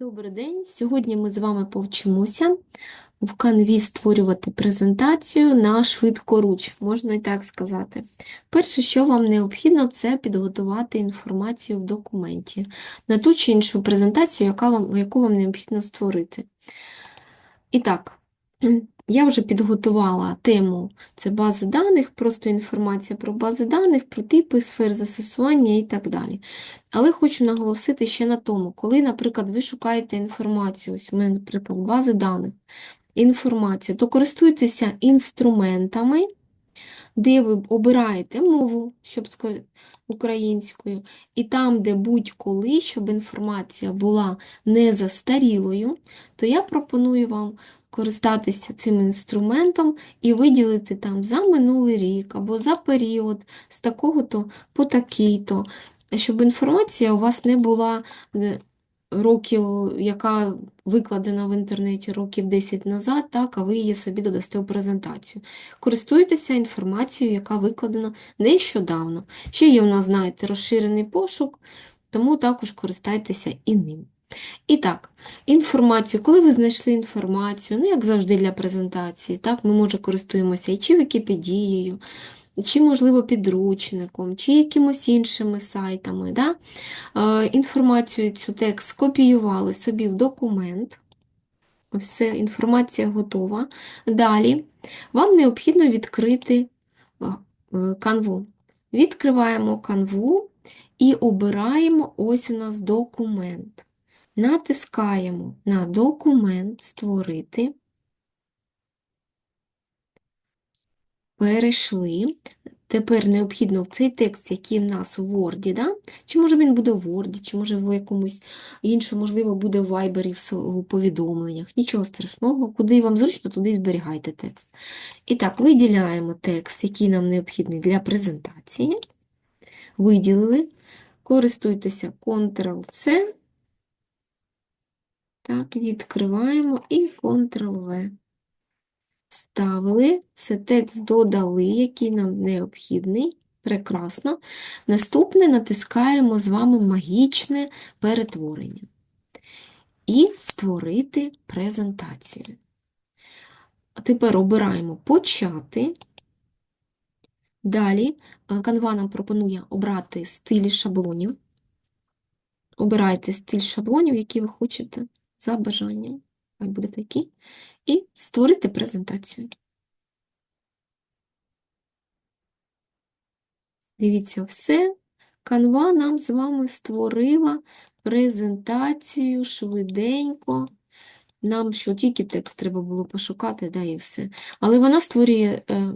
Добрий день! Сьогодні ми з вами повчимося в канві створювати презентацію на швидкоруч, можна і так сказати. Перше, що вам необхідно, це підготувати інформацію в документі на ту чи іншу презентацію, яка вам, яку вам необхідно створити. І так, я вже підготувала тему це бази даних, просто інформація про бази даних, про типи, сфер застосування і так далі. Але хочу наголосити ще на тому, коли, наприклад, ви шукаєте інформацію, ось у мене, наприклад, бази даних, інформацію, то користуйтеся інструментами, де ви обираєте мову, щоб українською, і там, де будь-коли, щоб інформація була не застарілою, то я пропоную вам користатися цим інструментом і виділити там за минулий рік або за період з такого-то по такий-то, щоб інформація у вас не була е, років, яка викладена в інтернеті років 10 назад, так, а ви її собі додасте в презентацію. Користуйтеся інформацією, яка викладена нещодавно. Ще є у нас, знаєте, розширений пошук, тому також користайтеся і ним. І так, інформацію, коли ви знайшли інформацію, ну, як завжди для презентації, так, ми, може, користуємося і чи Вікіпедією, чи, можливо, підручником, чи якимось іншими сайтами. Да? Е, Інформацію цю текст скопіювали собі в документ. Все, інформація готова. Далі вам необхідно відкрити е, канву. Відкриваємо канву і обираємо ось у нас документ. Натискаємо на документ Створити. Перейшли. Тепер необхідно в цей текст, який в нас у Word, да? чи може він буде в Word, чи може в якомусь іншому, можливо, буде в Viber в повідомленнях. Нічого страшного, куди вам зручно, туди зберігайте текст. І так, виділяємо текст, який нам необхідний для презентації. Виділили. Користуйтеся Ctrl-C. Так, відкриваємо і Ctrl-V. Вставили, все текст додали, який нам необхідний. Прекрасно. Наступне натискаємо з вами магічне перетворення. І створити презентацію. А тепер обираємо почати. Далі е, Canva нам пропонує обрати стилі шаблонів. Обирайте стиль шаблонів, які ви хочете за бажанням. Хай буде такий. І створити презентацію. Дивіться, все. Canva нам з вами створила презентацію швиденько. Нам що тільки текст треба було пошукати, да, і все. Але вона створює е,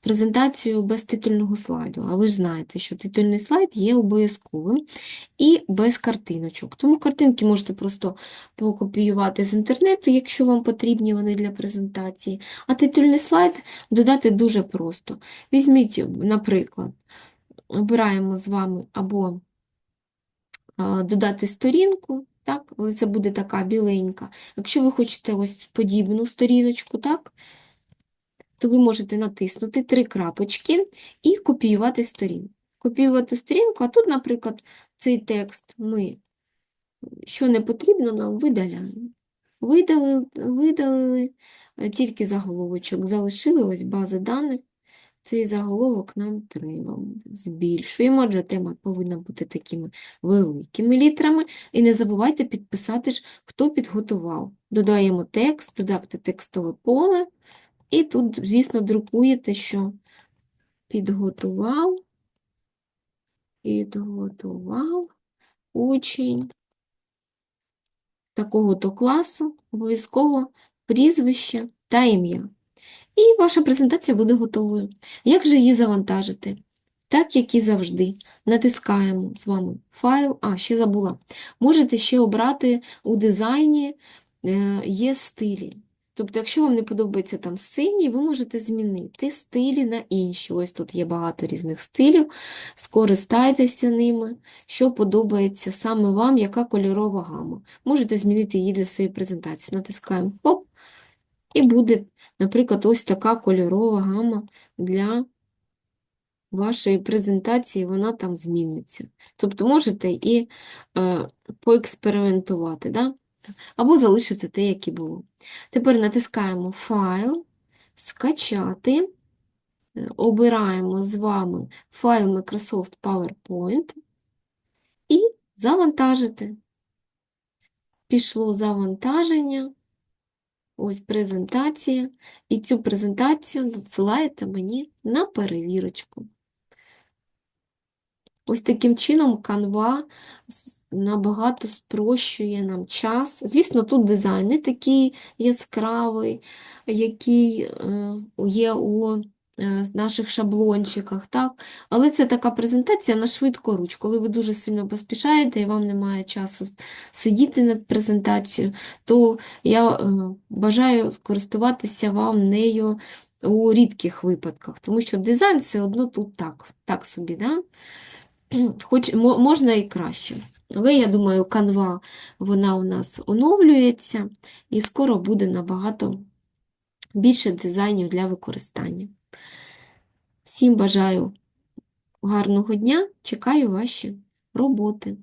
презентацію без титульного слайду. А ви ж знаєте, що титульний слайд є обов'язковим і без картиночок. Тому картинки можете просто покопіювати з інтернету, якщо вам потрібні вони для презентації. А титульний слайд додати дуже просто. Візьміть, наприклад, обираємо з вами або додати сторінку, так, це буде така біленька. Якщо ви хочете ось подібну сторіночку, так, то ви можете натиснути три крапочки і копіювати сторінку. Копіювати сторінку, а тут, наприклад, цей текст ми, що не потрібно, нам видаляємо. Видалили, видалили е, тільки заголовочок, залишили ось бази даних. Цей заголовок нам треба. Збільшуємо, адже тема повинна бути такими великими літерами. І не забувайте підписати ж, хто підготував. Додаємо текст, додати текстове поле. І тут, звісно, друкуєте, що підготував, підготував учень такого-то класу, обов'язково прізвище та ім'я. І ваша презентація буде готовою. Як же її завантажити? Так, як і завжди, натискаємо з вами файл. А, ще забула. Можете ще обрати у дизайні е, є стилі. Тобто, якщо вам не подобається там синій, ви можете змінити стилі на інші. Ось тут є багато різних стилів. Скористайтеся ними, що подобається саме вам, яка кольорова гама. Можете змінити її для своєї презентації. Натискаємо хоп, і буде, наприклад, ось така кольорова гама для вашої презентації, вона там зміниться. Тобто можете і е, поекспериментувати. Да? Або залишити те, яке було. Тепер натискаємо Файл, скачати, Е, обираємо з вами файл Microsoft PowerPoint і завантажити. Пішло завантаження, ось презентація, і цю презентацію надсилаєте мені на перевірочку. Ось таким чином Canva набагато спрощує нам час. Звісно, тут дизайн не такий яскравий, який е, є у е, наших шаблончиках, так? Але це така презентація на швидкоруч, коли ви дуже сильно поспішаєте і вам немає часу сидіти над презентацією, то я е, бажаю скористуватися вам нею у рідких випадках, тому що дизайн все одно тут так, так собі, да? Хоч можна і краще. Але я думаю, канва вона у нас оновлюється і скоро буде набагато більше дизайнів для використання. Всім бажаю гарного дня, чекаю ваші роботи.